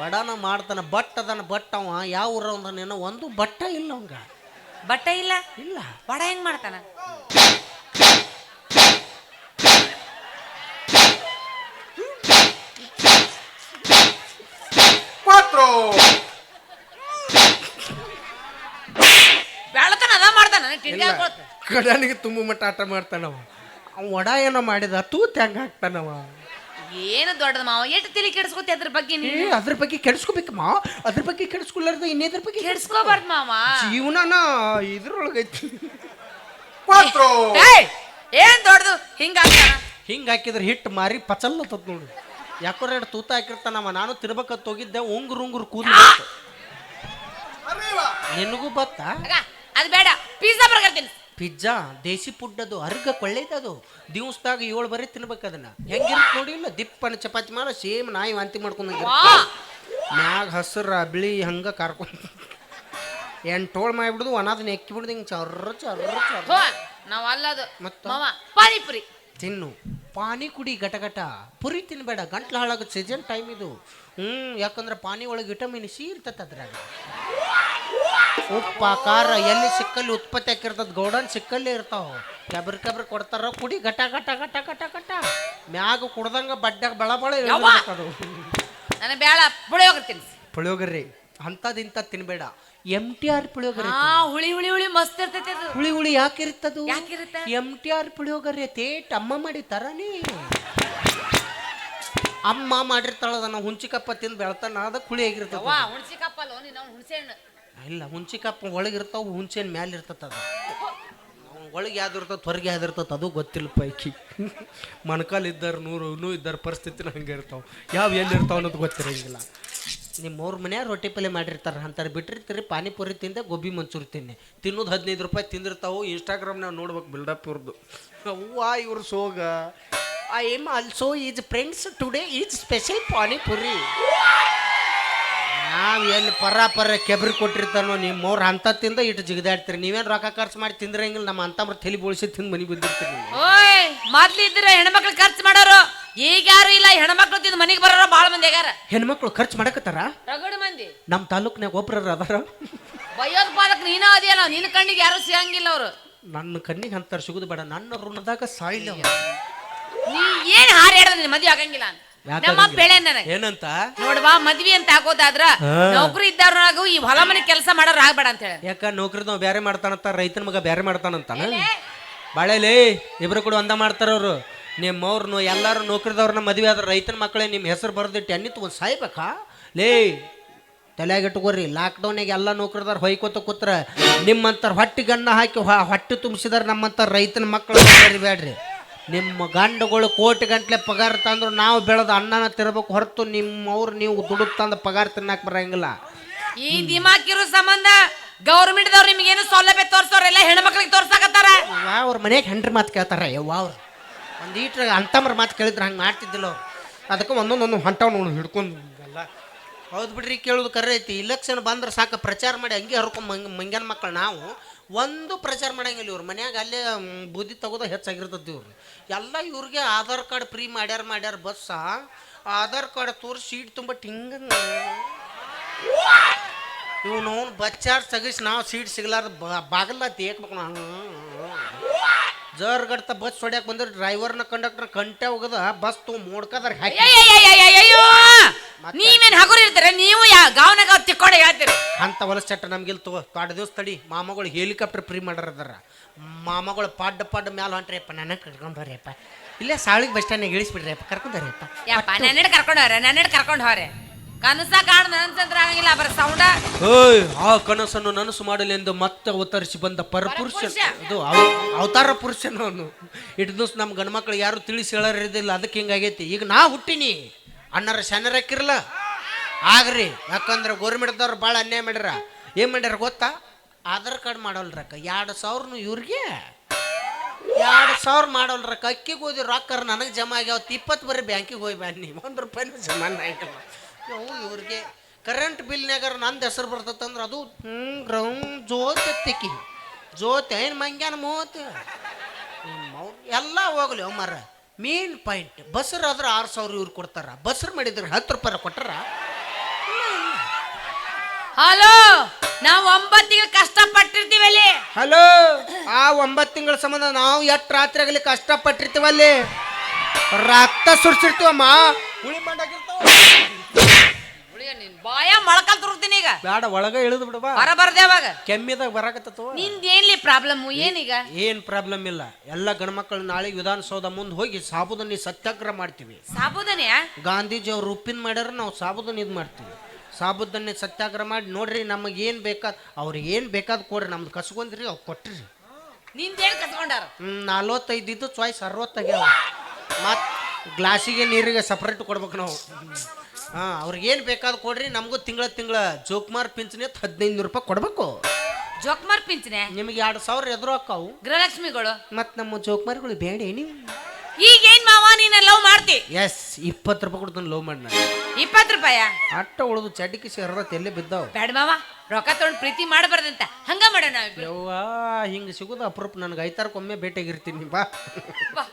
ವಡಾನ ಮಾಡ್ತಾನ ಬಟ್ ಅದನ್ನ ಬಟ್ ಅವ ಯಾವ ಊರ ನೀನು ಒಂದು ಬಟ್ಟ ಇಲ್ಲ ಅವಂಗ ಬಟ್ಟ ಇಲ್ಲ? ಇಲ್ಲ. ವಡ ಹೆಂಗ್ ಮಾಡ್ತಾನ? ಬೆಳತನ ಅದ ಮಾಡ್ತಾನ ತಿಂಡಿ ಹಾಕೊಳ್ತ ಕಡಾನಿಗೆ ತುಂಬ ಮಟ್ಟ ಆಟ ಮಾಡ್ತಾನವ ಅವ. ವಡ ಏನೋ ಮಾಡಿದ ತೂತ್ ಹೆಂಗ ಹಾಕ್ತಾನವ ಏನು ದೊಡ್ಡದ ಮಾವ? ಎಷ್ಟು ತಿಳಿ ಕೆಡ್ಸ್ಕೊತಿ ಅದ್ರ ಬಗ್ಗೆ ಏ ನೀನು ಅದ್ರ ಬಗ್ಗೆ ಕೆಡಿಸ್ಕೋಬೇಕಮ್ಮ ಅದ್ರ ಬಗ್ಗೆ ಕೆಡಿಸ್ಕೊಲಾರ್ದ ಇನ್ನೇದ್ರ ಬಗ್ಗೆ ಕೆಡಿಸ್ಕೋಬಾರ್ದು ಮಾವ. ಜೀವನನ ಇದ್ರೊಳಗೈತಿ. ಏಯ್! ಏನ್ ದೊಡ್ಡದು? ಹಿಂಗ ಹಿಂಗ ಹಾಕಿದ್ರೆ ಹಿಟ್ ಮಾರಿ ಪಚಲ್ಲತ್ತದ ನೋಡು. ಯಾಕೋ ಎರಡು ತೂತ ಹಾಕಿರ್ತಾನವ ನಾನು ತಿರ್ಬೇಕತ್ ಹೋಗಿದ್ದೆ ಉಂಗುರು ಉಂಗುರು ಕೂದಲು ಬಂತು. ನಿನಗೂ ಬತ್ತಾ? ಅದು ಬೇಡ. ಪಿಜ್ಜಾ ಬರ್ಗರ್ ತಿನ್ಸ್. ಪಿಜ್ಜಾ ದೇಸಿ ಫುಡ್ ಅದು ಅರ್ಗ ಕೊಳ್ಳೇದದು ದಿವಸದಾಗ ಏಳು ಬರೀ ತಿನ್ಬೇಕು ಅದನ್ನ. ಹೆಂಗಿರುತ್ತೆ ನೋಡಿಲ್ಲ ದಿಪ್ಪನ ಚಪಾತಿ ಮಾಡೋ ಸೇಮ್ ನಾಯಿ ವಾಂತಿ ಮಾಡ್ಕೊಂಡಂಗೆ ವಾ! ಮ್ಯಾಗ ಹಸ್ರ ಬಿಳಿ ಹಂಗ ಕರ್ಕೊಂಡು ಎಂಟೋಳು ಮಾಡಿಬಿಡುದು ಒಣದನ್ನ ಎಕ್ಕಿ ಬಿಡುದು ಹಿಂಗೆ ಚರ್ರ ಚರ್ರ ನಾವ್ ಅಲ್ಲದು ಮತ್ತ? ಮಾವ ಪಾನಿಪುರಿ. ತಿನ್ನು. ಪಾನಿ ಕುಡಿ ಗಟಗಟ ಪುರಿ ತಿನ್ಬೇಡ ಗಂಟ್ಲು ಹಾಳಾಗ ಸೀಸನ್ ಟೈಮ್ ಇದು. ಹ್ಞೂ ಯಾಕಂದ್ರೆ ಪಾನಿ ಒಳಗೆ ವಿಟಮಿನ್ ಸಿ ಇರ್ತೈತೆ ಅದ್ರಾಗ. ಉಪ್ಪ ಖಾರ ಎಲ್ಲಿ ಸಿಕ್ಕಲ್ಲಿ ಉತ್ಪತ್ತಿ ಹಾಕಿರ್ತದ ಗೌಡನ್ ಸಿಕ್ಕಲ್ಲೇ ಇರ್ತಾವ. ಕೆಬ್ರ ಕೆಬ್ರ ಕೊಡ್ತಾರ ಕುಡಿ ಘಟ ಘಟ ಘಟ ಘಟ ಘಟ. ಮ್ಯಾಗ ಕುಡ್ದಂಗ ಬಡ್ಡಾಗ ಬಳ ಬಳ ಯವ್ವ! ನನಗೆ ಬೇಡ ಪುಳಿಯೋಗರೆ ತಿನ್ಸ್. ಪುಳಿಯೋಗರೆ ಅಂಥದ್ದು ತಿನ್ಬೇಡ. ಎಂ ಟಿ ಆರ್ ಪುಳಿಯೋಗರೆ ಹಾ ಹುಳಿ ಹುಳಿ ಹುಳಿ ಮಸ್ತ್ ಇರ್ತೈತಿ ಅದು. ಹುಳಿ ಹುಳಿ ಯಾಕಿರ್ತದು ಯಾಕಿರುತ್ತೆ? ಎಂ ಟಿ ಆರ್ ಪುಳಿಯೋಗರೆ ತೇಟ್ ಅಮ್ಮ ಮಾಡಿ ತರನೇ. ಅಮ್ಮ ಮಾಡಿರ್ತಾಳ ಅದನ್ನ ಹುಂಚಿಕಪ್ಪ ತಿಂದು ಬೆಳ್ತಾನ ಅದ ಹುಳಿ ಆಗಿರ್ತದ ಹುಣ್ಸಿಕಪ್ಪ ಅಲ್ಲ ಕಪ್ಪಲ್ಲ ನೀನು ಅವ್ನು ಹುಣಸೆ ಹಣ್ಣು ಇಲ್ಲ ಹುಂಚಿಕಪ್ಪ ಒಳಗಿರ್ತಾವ ಹುಂಚೆನ್ ಮ್ಯಾಲೆ ಇರ್ತದ ಅದು. ಒಳಗೆ ಯಾವ್ದು ಇರ್ತದೆ ಹೊರಗೆ ಅದು ಗೊತ್ತಿಲ್ಲ ಪೈಕಿ. ಮಣಕಾಲ್ ಇದ್ದಾರ, ನೂರು, ಇನ್ನೂ ಇದ್ದಾರ ಪರಿಸ್ಥಿತಿನ ಹಂಗೆ ಇರ್ತಾವ. ಯಾವ ಎಲ್ಲಿ ಇರ್ತಾವ ಅನ್ನೋದು ಗೊತ್ತಿರಂಗಿಲ್ಲ. ನಿಮ್ಮ ಅವ್ರ ಮನ್ಯಾಗ ರೊಟ್ಟಿ ಪಲ್ಯ ಮಾಡಿರ್ತಾರೆ, ಅಂತಾರೆ ಬಿಟ್ಟಿರ್ತೀರಿ ಪಾನಿಪುರಿ ತಿಂದೆ, ಗೋಬಿ ಮಂಚೂರಿ ತಿನ್ನೆ ತಿನ್ನೋದು ಹದಿನೈದು ರೂಪಾಯಿ ತಿಂದಿರ್ತಾವು ಇನ್ಸ್ಟಾಗ್ರಾಮ್ನಾಗ ನೋಡ್ಬೇಕು ಬಿಲ್ಡಪ್ ಇವ್ರದ್ದು ಅವ್ವ, ಇವ್ರ ಸೋಗ. I am also is friends today is special panipuri. ನಾವು ಎಲ್ಲಿ ಪರ ಪರ ಕೆಬ್ರಿ ಕೊಟ್ಟಿರ್ತಾನೋ ನಿಮ್ಮ ಅವ್ರ ಅಂತ ತಿಂದ ಇಟ್ಟು ಜಿಗಿದಾಡ್ತೀರಿ. ನೀವೇನು ರೊಕ್ಕ ಖರ್ಚು ಮಾಡಿ ತಿಂದ್ರಂಗಿಲ್ಲ ನಮ್ಮ ಅಂತಮ್ರ ತಲೆ ಬೋಳಿಸಿ ತಿಂದು ಮನೆ ಬಂದಿರ್ತೀರಿ ನೀವು. ಓಯ್ ಮೊದ್ಲು ಇದ್ರೆ ಹೆಣ್ಮಕ್ಳು ಖರ್ಚು ಮಾಡೋರು ಈಗ ಯಾರು ಇಲ್ಲ ಹೆಣ್ಮಕ್ಳು ತಿಂದು ಮನೆಗೆ ಬರೋರು ಭಾಳ ಮಂದಿ ಆಗ್ಯಾರ. ಹೆಣ್ಮಕ್ಳು ಖರ್ಚು ಮಾಡಕತ್ತಾರ? ರಗಡ ಮಂದಿ. ನಮ್ಮ ತಾಲೂಕ್ನಾಗ ಒಬ್ರ ಅದಾರ. ಭಯೋತ್ಪಾದಕ ನೀನ ಅದಿಯಲ್ಲ ನಿನ್ನ ಕಣ್ಣಿಗೆ ಯಾರು ಸಿಗಂಗಿಲ್ಲ ಅವರು. ನನ್ನ ಕಣ್ಣಿಗೆ ಅಂತಾರೆ ಸಿಗುದು ಬೇಡ ನನ್ನ ಋಣದಾಗ ಸಾಯಿಲ್ಲ. ನೀ ಏನ್ ಹಾರಿ ಹೇಳ ಮದ್ವೆ ಆಗಂಗಿಲ್ಲ ಅಂತ. ನಮ್ಮ? ಬೆಳೆ ಏನಂತ? ನೋಡ್ವಾ ಮದ್ವಿ ಅಂತ ಆಗೋದಾದ್ರ ನೌಕರಿ ಇದ್ದವ್ರಾಗು ಈ ಹೊಲ ಮನೆ ಕೆಲಸ ಮಾಡೋರು ಆಗ್ಬೇಡ ಅಂತ ಹೇಳಿ. ಯಾಕ ನೌಕರಿದವ್ ಬೇರೆ ಮಾಡ್ತಾನಂತ ರೈತನ ಮಗ ಬೇರೆ ಮಾಡ್ತಾನಂತ ಬಾಳೆಲಿ ಇಬ್ರು ಕೂಡ ಒಂದ ಮಾಡ್ತಾರ ಅವ್ರು. ನಿಮ್ಮವ್ರನ್ನು ಎಲ್ಲಾರು ನೌಕರಿದವ್ರನ್ನ ಮದ್ವೆ ಆದ್ರೆ ರೈತನ ಮಕ್ಕಳೇ ನಿಮ್ಮ ಹೆಸರು ಬರೆದಿಟ್ಟು ಅನ್ನಿತ್ತು ಒಂದು ಸಾಯ್ಬೇಕಾ ಲೇ ತಲೆಯಾಗಿಟ್ಕೋರಿ ಲಾಕ್ಡೌನಾಗ ಎಲ್ಲ ನೌಕರಿದಾರ ಹೊಯ್ಕೋತ ಕೂತ್ರ. ನಿಮ್ಮಂತಾರ ಹೊಟ್ಟಿ ಗಣ್ಣ ಹಾಕಿ ಹೊಟ್ಟೆ ತುಂಬಿಸಿದಾರ ನಮ್ಮಂತ ರೈತನ ಮಕ್ಕಳು ಬೇಡ್ರಿ. ನಿಮ್ಮ ಗಂಡುಗಳು ಕೋಟಿ ಗಂಟ್ಲೆ ಪಗಾರ ತಂದ್ರು ನಾವು ಬೆಳೆದ ಅನ್ನನ ತಿರ್ಬೇಕು ಹೊರತು ನಿಮ್ಮವ್ರು ನೀವು ದುಡುಕ್ ತಂದ ಪಗಾರ ತಿನ್ನಕ್ ಬರಂಗಿಲ್ಲ. ಈ ದಿಮಾಕಿರೋ ಸಂಬಂಧ ಗೌರ್ಮೆಂಟ್ ದವ್ರು ನಿಮ್ಗೇನು ಸೌಲಭ್ಯ ತೋರ್ಸೋರೆಲ್ಲ ಹೆಣ್ಮಕ್ಳಿಗೆ ತೋರ್ಸಾಕತ್ತಾರ? ಅವ್ರ ಮನೆಗೆ ಹೆಂಡ್ರಿ ಮಾತು ಕೇಳ್ತಾರ ಯವ್ವ ಅವ್ರು. ಒಂದು ಈಟ್ರ ಅಂತಮ್ರ ಮಾತು ಕೇಳಿದ್ರೆ ಹಂಗೆ ಮಾಡ್ತಿದ್ದಿಲ್ಲ ಅವ್ರು. ಅದಕ್ಕೆ ಒಂದೊಂದೊಂದು ಹೊಂಟವ್ ನೋಡಿ ಹಿಡ್ಕೊಂಡು ಎಲ್ಲ ಹೌದು ಬಿಡ್ರಿ ಕೇಳೋದು ಕರೆ ಐತಿ. ಇಲೆಕ್ಷನ್ ಬಂದ್ರೆ ಸಾಕು ಪ್ರಚಾರ ಮಾಡಿ ಹಂಗೆ ಹರ್ಕೊಂಡ್ ಮಂಗ್ ಮಂಗ್ಯಾನ ಮಕ್ಕಳು ನಾವು. ಒಂದು ಪ್ರಚಾರ ಮಾಡಂಗಿಲ್ಲ ಇವ್ರು. ಮನ್ಯಾಗ ಅಲ್ಲೇ ಬುದ್ಧಿ ತಗೋದ ಹೆಚ್ಚಾಗಿರ್ತದೆ ಇವ್ರು ಎಲ್ಲ ಇವ್ರಿಗೆ ಆಧಾರ್ ಕಾರ್ಡ್ ಫ್ರೀ ಮಾಡ್ಯಾರ ಮಾಡ್ಯಾರ ಬಸ್ಸ ಆಧಾರ್ ಕಾರ್ಡ್ ತೋರಿಸಿ ಸೀಟ್ ತುಂಬ ಟಿಂಗ ಇವ್ ನಾವು ಬಚ್ಚಾರ್ ಸಗಿಸಿ ನಾವು ಸೀಟ್ ಸಿಗ್ಲಾರ್ದ ಬಾಗಲ್ಲ ತೇಕ್ಬೇಕು ನಾವು. ಜರ್ಗಡ್ತ ಬಸ್ ಹೊಡ್ಯಾಕ ಬಂದ್ರೆ ಡ್ರೈವರ್ನ ಕಂಡಕ್ಟರ್ ಕಂಟೆ ಹೋಗದ, ಬಸ್ ತೊ ಮೋಡ್ಕದಾರ ಹಾಕಿ! ನೀವೇನ್ ಹಗುರ ಇರ್ತಾರೆ? ನೀವು ಯಾ ಗಾವನ ಗಾವ್ ತಿಕ್ಕೊಂಡೆ ಹೇಳ್ತೀರಿ. ಅಂತ ಹೊಲಸ್ ಚಟ್ಟ ನಮ್ಗಿಲ್ ತಗೋ. ಪಾಡ ದಿವಸ ತಡಿ ಮಾಮಗಳು ಹೆಲಿಕಾಪ್ಟರ್ ಫ್ರೀ ಮಾಡ್ಯಾರ ಮಾಮಗಳು ಪಾಡ್ ಪಾಡ್ ಮ್ಯಾಲ ಹೊಂಟ್ರಿಯಪ್ಪ ನನ್ನ ಕರ್ಕೊಂಡು ಬರ್ರಿಯಪ್ಪ ಇಲ್ಲೇ ಸಾಳಿಗೆ ಬಸ್ ಸ್ಟ್ಯಾಂಡ್ ಇಳಿಸ್ಬಿಡ್ರಿಯಪ್ಪ ಕರ್ಕೊಂಡು ಬರ್ರಿಯಪ್ಪ ಯಪ್ಪ ನನ್ನೆಡ್ ಕರ್ಕೊಂಡು ಹೋರೆ ನನ್ನೆಡ್ ಕರ್ಕೊಂಡು ಹೋರೆ ಕನಸ ಕಾಣ ನನ್ಸಂತ್ರ ಆಗಂಗಿಲ್ಲ ಬರ ಸೌಂಡ ಆ ಕನಸನ್ನು ನನಸು ಮಾಡಲೆಂದು ಮತ್ತೆ ಅವತರಿಸಿ ಬಂದ ಪರಪುರುಷ ಅದು ಅವ- ಅವತಾರ ಪುರುಷನ ಅವನು ಇಟ್ಟು ದಿವಸ ನಮ್ಮ ಗಂಡ್ಮಕ್ಳು ಯಾರು ತಿಳಿಸಿ ಹೇಳೋರಿದ್ದಿಲ್ಲ ಅದಕ್ಕೆ ಹಿಂಗಾಗೈತಿ. ಈಗ ನಾ ಹುಟ್ಟಿನಿ. ಅಣ್ಣರ ಶನರಕ್ಕಿರಲ್ಲ ಆಗ್ರಿ, ಯಾಕಂದ್ರೆ ಗೋರ್ಮೆಂಟ್ದವ್ರು ಭಾಳ ಅನ್ಯಾಯ ಮಾಡ್ಯಾರ. ಏನು ಮಾಡ್ಯಾರ ಗೊತ್ತಾ? ಆಧಾರ್ ಕಾರ್ಡ್ ಮಾಡೋಲ್ರಕ್ಕ ಎರಡು ಸಾವಿರನು ಇವ್ರಿಗೆ. ಎರಡು ಸಾವಿರ ಮಾಡೋಲ್ರಕ್ಕ ಅಕ್ಕಿಗೆ ಹೋದಿ ರೊಕ್ಕ ನನಗೆ ಜಮಾ ಆಗ್ಯಾವತ್ತು ಇಪ್ಪತ್ತು ಬರೀ ಬ್ಯಾಂಕಿಗೆ ಹೋಗಿ ಬನ್ನಿ ಒಂದು ರೂಪಾಯಿನೂ ಜಮಾ ಆಗಿಲ್ಲ ಅವು ಇವ್ರಿಗೆ ಕರೆಂಟ್ ಬಿಲ್ನಾಗ ನಂದು ಹೆಸರು ಬರ್ತದಂದ್ರೆ ಅದು ಹ್ಞೂ ಜೋತ್ ಜೋತ್ ಏನು ಮಂಗ್ಯಾನ ಮೂವತ್ತು ಎಲ್ಲ ಹೋಗ್ಲಿ ಮರ ಮೇನ್ ಪಾಯಿಂಟ್ ಬಸ್ರು ಆದ್ರೆ ಆರು ಸಾವಿರ ಇವ್ರು ಕೊಡ್ತಾರ. ಬಸ್ರು ಮಾಡಿದ್ರೆ ಹತ್ತು ರೂಪಾಯಿ ಕೊಟ್ಟಾರ? ಹಲೋ ನಾವು ಒಂಬತ್ತು ತಿಂಗಳು ಕಷ್ಟಪಟ್ಟಿರ್ತೀವಲ್ಲಿ ಹಲೋ ಆ ಒಂಬತ್ತು ತಿಂಗಳ ಸಂಬಂಧ ನಾವು ಎಷ್ಟು ರಾತ್ರಿ ಆಗಲಿ ಕಷ್ಟಪಟ್ಟಿರ್ತೀವಲ್ಲಿ? ರಕ್ತ ಸುಡ್ಸಿರ್ತೀವಮ್ಮ ಹುಳಿ ಮಾಡಾಗಿರ್ತಾವ. ನಿನ್ ಬಾಯ ಮೊಳಕಲ್ ತುರುಕ್ತೀನಿ ಈಗ. ಬೇಡ ಒಳಗ ಇಳಿದು ಬಿಡವಾ ಹೊರ ಬರ್ದೆ ಅವಾಗ. ಕೆಮ್ಮಿದಾಗ ಬರಾಕತ್ತವ ನಿಂದೇನ್ಲಿ ಪ್ರಾಬ್ಲಮ್ ಏನೀಗ ಏನ್ ಪ್ರಾಬ್ಲಮ್ ಇಲ್ಲ. ಎಲ್ಲ ಗಣಮಕ್ಕಳು ನಾಳೆ ವಿಧಾನಸೌಧ ಮುಂದೆ ಹೋಗಿ ಸಾಬುದನಿ ಸತ್ಯಾಗ್ರಹ ಮಾಡ್ತೀವಿ. ಸಾಬುದನೆಯಾ? ಗಾಂಧೀಜಿ ಅವ್ರು ಉಪ್ಪಿನ ಮಾಡ್ಯಾರ ನಾವು ಸಾಬುದನ್ ಇದು ಮಾಡ್ತೀವಿ. ಸಾಬುದನ್ನೇ ಸತ್ಯಾಗ್ರಹ ಮಾಡಿ ನೋಡ್ರಿ ನಮಗೆ ಏನು ಬೇಕಾದ ಅವ್ರಿಗೆ ಏನು ಬೇಕಾದ ಕೊಡ್ರಿ ನಮ್ದು ಕಸ್ಕೊಂದ್ರಿ ಅವ್ರು ಕೊಟ್ರಿ. ನಿಂದೇನ್ ಕತ್ಕೊಂಡಾರ ಹ್ಮ್, ನಲ್ವತ್ತೈದು ಇದ್ದು ಚಾಯ್ಸ್ ಅರವತ್ತಾಗ್ಯಾವ ಮತ್ತು ಗ್ಲಾಸಿಗೆ ನೀರಿಗೆ ಸಪ್ರೇಟ್ ಕೊಡ್ಬೇಕು ನಾವು. ಹಾಂ ಅವ್ರಿಗೆ ಏನು ಬೇಕಾದ ಕೊಡ್ರಿ ನಮಗೂ ತಿಂಗಳ ತಿಂಗಳ ಜೋಕ್ಮಾರ್ ಪಿಂಚಣಿ ಅಂತ ಹದಿನೈದು ನೂರು ರೂಪಾಯಿ ಕೊಡಬೇಕು. ಜೋಕ್ಮಾರ್ ಪಿಂಚಣಿ? ನಿಮಗೆ ಎರಡು ಸಾವಿರ ಎದುರು ಹಾಕಾವು ಗೃಹಲಕ್ಷ್ಮಿಗಳು? ಮತ್ತು ನಮ್ಮ ಜೋಕ್ಮಾರ್ಗಳು ಬೇಡ ನೀವು. ಈಗೇನ್ ಮಾವ ನೀನ ಲವ್ ಮಾಡ್ತಿ? ಎಸ್ ಇಪ್ಪತ್ತು ರೂಪಾಯಿ ಕೊಡ್ತಾನೆ ಲವ್ ಮಾಡಿ ನಾನು. ಇಪ್ಪತ್ತು ರೂಪಾಯ? ಅಟ್ಟ ಉಳಿದು ಚಡ್ಡಿಗೆ ಸೇರ ಎಲ್ಲೇ ಬಿದ್ದಾವ. ಬೇಡ ಮಾವ ರೊಕ್ಕ ತೊಗೊಂಡು ಪ್ರೀತಿ ಮಾಡಬಾರ್ದಂತ. ಹಂಗ ಮಾಡೋಣ ನಾವಿಬ್ರು ಯವ್ವಾ ಹಿಂಗೆ ಸಿಗೋದು ಅಪರೂಪ. ನನಗೆ ಐತಾರಕ್ಕೊಮ್ಮೆ ಭೇಟಿಯಾಗಿರ್ತೀನಿ ಬಾ. ಬಾ.